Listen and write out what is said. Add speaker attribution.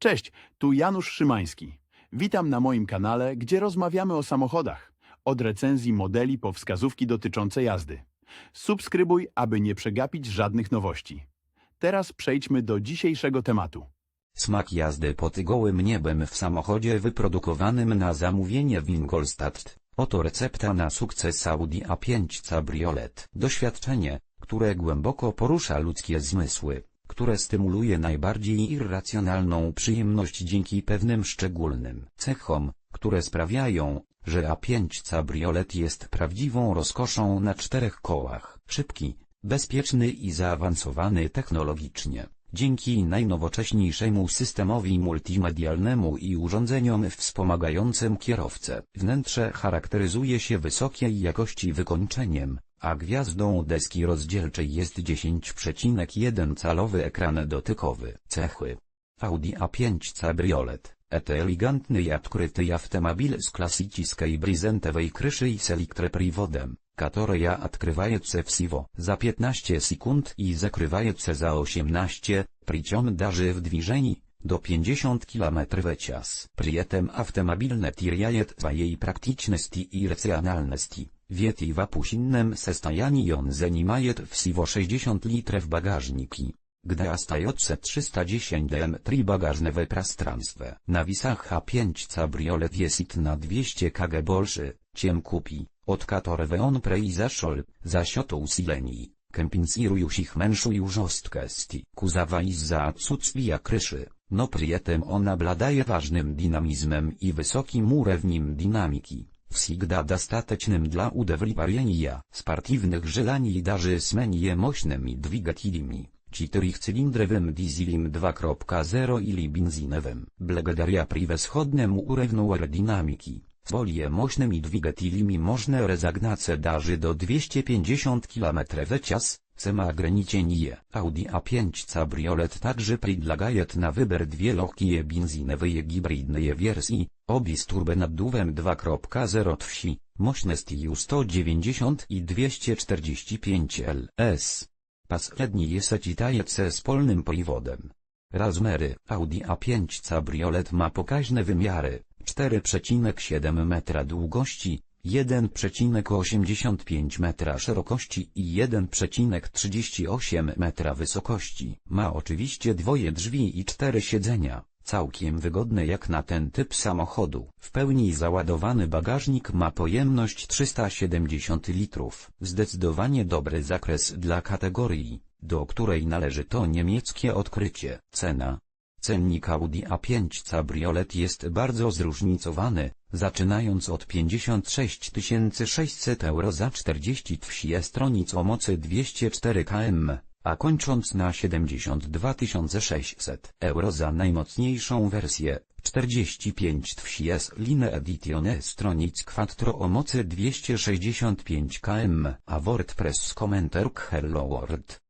Speaker 1: Cześć, tu Janusz Szymański. Witam na moim kanale, gdzie rozmawiamy o samochodach. Od recenzji modeli po wskazówki dotyczące jazdy. Subskrybuj, aby nie przegapić żadnych nowości. Teraz przejdźmy do dzisiejszego tematu.
Speaker 2: Smak jazdy pod gołym niebem w samochodzie wyprodukowanym na zamówienie w Ingolstadt. Oto recepta na sukces Audi A5 Cabriolet. Doświadczenie, które głęboko porusza ludzkie zmysły, które stymuluje najbardziej irracjonalną przyjemność dzięki pewnym szczególnym cechom, które sprawiają, że A5 Cabriolet jest prawdziwą rozkoszą na czterech kołach. Szybki, bezpieczny i zaawansowany technologicznie. Dzięki najnowocześniejszemu systemowi multimedialnemu i urządzeniom wspomagającym kierowcę, wnętrze charakteryzuje się wysokiej jakości wykończeniem, a gwiazdą deski rozdzielczej jest 10,1 calowy ekran dotykowy. Cechy Audi A5 Cabriolet et elegantny i odkryty automobil z klasycznej bryzentowej kryszy i z elektroprywodem, которая открывается всего за 15 sekund i закрывается за 18, причем даже в движении, до 50 km в час. При этом автомобиль не теряет своей практичности Wieti wapusinnem sestajani on zenimajet wsiwo 60 litrów bagażniki. Gdy astajotce 310 dm 3 bagażnewe prastranstwe. Na wisach H5 cabriolet jesit na 200 kg bolszy, ciem kupi, od katorwe on prej zaszol, zasiotu sileni, kempinsirujusz ich męszu jużostkesti. Kuzawa i za cucwija kryszy, no prietem ona bladaje ważnym dynamizmem i wysokim urewnim dynamiki. всегда достаточным для удовлетворения спортивных желаний даже с менее мощными двигателями. Czterechcylindrowym dieselem 2.0 ili benzynowym. Благодаря превосходному уровню аэродинамики, с более мощными двигателями можно разогнаться даже до 250 км в час, самоограничение. Audi A5 Cabriolet также предлагает на выбор две легкие бензиновые гибридные версии, обе с турбонаддувом 2.0 вси, мощностью 190 и 245 ls. Последние сочетается с полным приводом. Размеры Audi A5 Cabriolet ma pokaźne wymiary, 4,7 metra długości, 1,85 metra szerokości i 1,38 metra wysokości. Ma oczywiście dwoje drzwi i cztery siedzenia, całkiem wygodne jak na ten typ samochodu. W pełni załadowany bagażnik ma pojemność 370 litrów. Zdecydowanie dobry zakres dla kategorii, do której należy to niemieckie odkrycie. Cena Cennik Audi A5 Cabriolet jest bardzo zróżnicowany, zaczynając od 56 600 euro za 40 wsie stronic o mocy 204 km, a kończąc na 72 600 euro za najmocniejszą wersję, 45 wsies Line Edizione stronic Quattro o mocy 265 km, a WordPress Commenter Hello World.